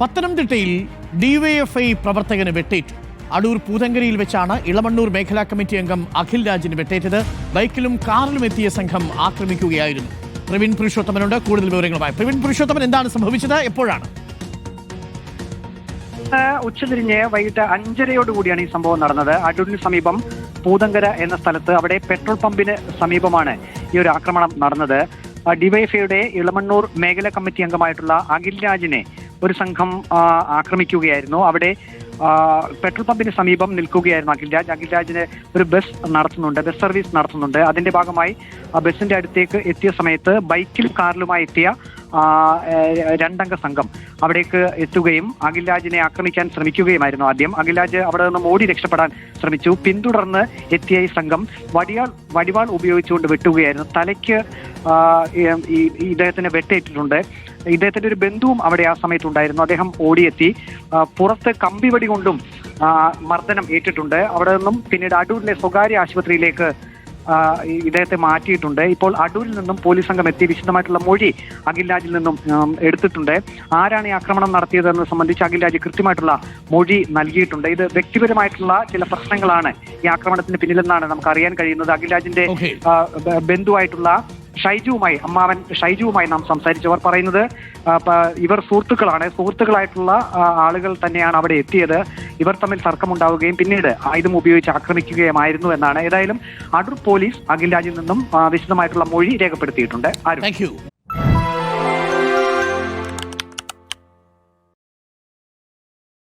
പത്തനംതിട്ടയിൽ ഡിവൈഎഫ്ഐ പ്രവർത്തകന് വെട്ടേറ്റു. അടൂർ പൂതങ്കരയിൽ വെച്ചാണ് ഇളമണ്ണൂർ മേഖലാ കമ്മിറ്റി അംഗം അഖിൽ രാജിന് വെട്ടേറ്റത്. ബൈക്കിലും കാറിലും എത്തിയ സംഘം ആക്രമിക്കുകയായിരുന്നു. പ്രവീൺ പുരുഷോത്തമനുണ്ട്. കൂടുതൽ വിവരങ്ങളുമായി പ്രവീൺ പുരുഷോത്തമൻ എന്താണ് സംഭവിച്ചത്? എപ്പോഴാണ്? ഉച്ചതിരിഞ്ഞ് വൈകിട്ട് അഞ്ചരയോടുകൂടിയാണ് ഈ സംഭവം നടന്നത്. അടൂരിന് സമീപം പൂതങ്കര എന്ന സ്ഥലത്ത് അവിടെ പെട്രോൾ പമ്പിന് സമീപമാണ് ഈ ഒരു ആക്രമണം നടന്നത്. ഡിവൈഎഫ്ഐയുടെ ഇളമണ്ണൂർ മേഖലാ കമ്മിറ്റി അംഗമായിട്ടുള്ള അഖിൽ രാജിനെ ഒരു സംഘം ആക്രമിക്കുകയായിരുന്നു. അവിടെ പെട്രോൾ പമ്പിന് സമീപം നിൽക്കുകയായിരുന്നു അഖിൽ രാജ് അഖിൽ രാജിന് ഒരു ബസ് നടത്തുന്നുണ്ട് ബസ് സർവീസ് നടത്തുന്നുണ്ട്. അതിന്റെ ഭാഗമായി ബസിന്റെ അടുത്തേക്ക് എത്തിയ സമയത്ത് ബൈക്കിലും കാറിലുമായി എത്തിയ രണ്ടംഗ സംഘം അവിടേക്ക് എത്തുകയും അഖിൽരാജിനെ ആക്രമിക്കാൻ ശ്രമിക്കുകയുമായിരുന്നു ആദ്യം. അഖിൽരാജ് അവിടെ നിന്ന് ഓടി രക്ഷപ്പെടാൻ ശ്രമിച്ചു. പിന്തുടർന്ന് എത്തിയ ഈ സംഘം വടിയാൾ വടിവാൾ ഉപയോഗിച്ചുകൊണ്ട് വെട്ടുകയായിരുന്നു. തലയ്ക്ക് ഈ- ഇദ്ദേഹത്തിന് വെട്ടേറ്റിട്ടുണ്ട്. ഇദ്ദേഹത്തിന്റെ ഒരു ബന്ധുവും അവിടെ ആ സമയത്തുണ്ടായിരുന്നു. അദ്ദേഹം ഓടിയെത്തി. പുറത്ത് കമ്പിവടി കൊണ്ടും മർദ്ദനം ഏറ്റിട്ടുണ്ട്. അവിടെ നിന്നും പിന്നീട് അടൂരിലെ സ്വകാര്യ ആശുപത്രിയിലേക്ക് ഇദ്ദേഹത്തെ മാറ്റിയിട്ടുണ്ട്. ഇപ്പോൾ അടൂരിൽ നിന്നും പോലീസ് സംഘം എത്തി. വിശദമായിട്ടുള്ള മൊഴി അഖിൽരാജിൽ നിന്നും ഉം, എടുത്തിട്ടുണ്ട്. ആരാണ് ഈ ആക്രമണം നടത്തിയതെന്ന് സംബന്ധിച്ച് അഖിൽരാജ് കൃത്യമായിട്ടുള്ള മൊഴി നൽകിയിട്ടുണ്ട്. ഇത് വ്യക്തിപരമായിട്ടുള്ള ചില പ്രശ്നങ്ങളാണ് ഈ ആക്രമണത്തിന് പിന്നിലെന്നാണ് നമുക്ക് അറിയാൻ കഴിയുന്നത്. അഖിൽരാജിന്റെ രാജിന്റെ ബന്ധുവായിട്ടുള്ള ഷൈജുവുമായി അമ്മാവൻ ഷൈജുവുമായി നാം സംസാരിച്ചവർ പറയുന്നത് ഇവർ സുഹൃത്തുക്കളാണ്. സുഹൃത്തുക്കളായിട്ടുള്ള ആളുകൾ തന്നെയാണ് അവിടെ എത്തിയത്. ഇവർ തമ്മിൽ തർക്കമുണ്ടാവുകയും പിന്നീട് ആയുധം ഉപയോഗിച്ച് ആക്രമിക്കുകയുമായിരുന്നു എന്നാണ്. ഏതായാലും അടൂർ പോലീസ് അഖിൽ രാജിൽ നിന്നും വിശദമായിട്ടുള്ള മൊഴി രേഖപ്പെടുത്തിയിട്ടുണ്ട്. ആരും